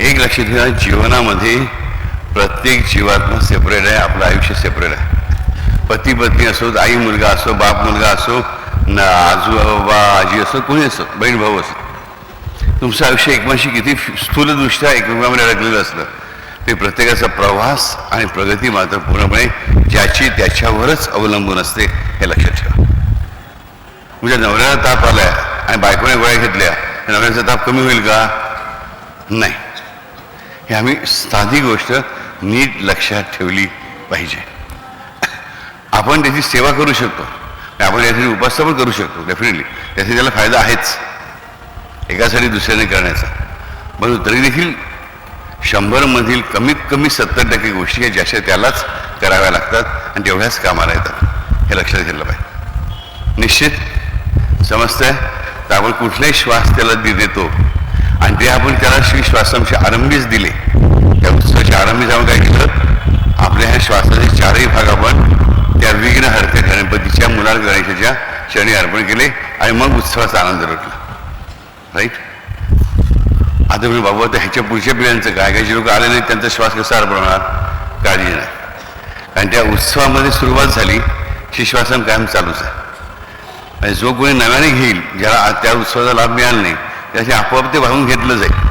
एक लक्षात घ्या जीवनामध्ये प्रत्येक जीवात्मा सेपरेट आहे आपलं आयुष्य सेपरेट आहे. पती पत्नी असो आई मुलगा असो बाप मुलगा असो ना आजू बाबा आजी असो कोणी असो बहीण भाऊ असो. तुमचं आयुष्य एकमेकांशी किती स्थूलदृष्ट्या एकमेकांमध्ये अडकलेलं असलं ते प्रत्येकाचा प्रवास आणि प्रगती मात्र पूर्णपणे ज्याची त्याच्यावरच अवलंबून असते हे लक्षात ठेवा. म्हणजे नवऱ्याला ताप आलाय आणि बायकोने गोळ्या घेतल्या नवऱ्याचा ताप कमी होईल का? नाही. हे आम्ही साधी गोष्ट नीट लक्षात ठेवली पाहिजे. आपण त्याची सेवा करू शकतो. आपण यासाठी उपासना पण करू शकतो डेफिनेटली त्यासाठी त्याला फायदा आहेच. एकासाठी दुसऱ्याने करण्याचा. परंतु तरी देखील शंभरमधील कमीत कमी सत्तर टक्के गोष्टी आहेत ज्याच्या त्यालाच कराव्या लागतात आणि तेवढ्याच कामाला येतात. हे लक्षात घेतलं पाहिजे. निश्चित. समजतंय? तर आपण कुठलाही श्वास त्याला दे देतो आणि ते आपण त्याला श्री श्वासांशी आरंभीच दिले. त्या उत्सवाची आरंभी जाऊन काय केलं? आपल्या ह्या श्वासाचे चारही भाग आपण त्या विघ्न गणपतीच्या मुलाला गणेशाच्या क्षणी अर्पण केले आणि मग उत्सवाचा आनंद लुटला. राईट आता मी बाबा आता ह्याच्या पुढच्या पिढ्यांचं काय काही लोक आले नाही त्यांचा श्वास कसा अर्पण होणार? काळजी नाही. कारण त्या उत्सवामध्ये सुरुवात झाली की श्वासन कायम चालूच आहे. आणि जो कोणी नव्याने घेईल ज्याला त्या उत्सवाचा लाभ मिळाला नाही त्याचे आपोआप ते वाहून घेतलं जाईल.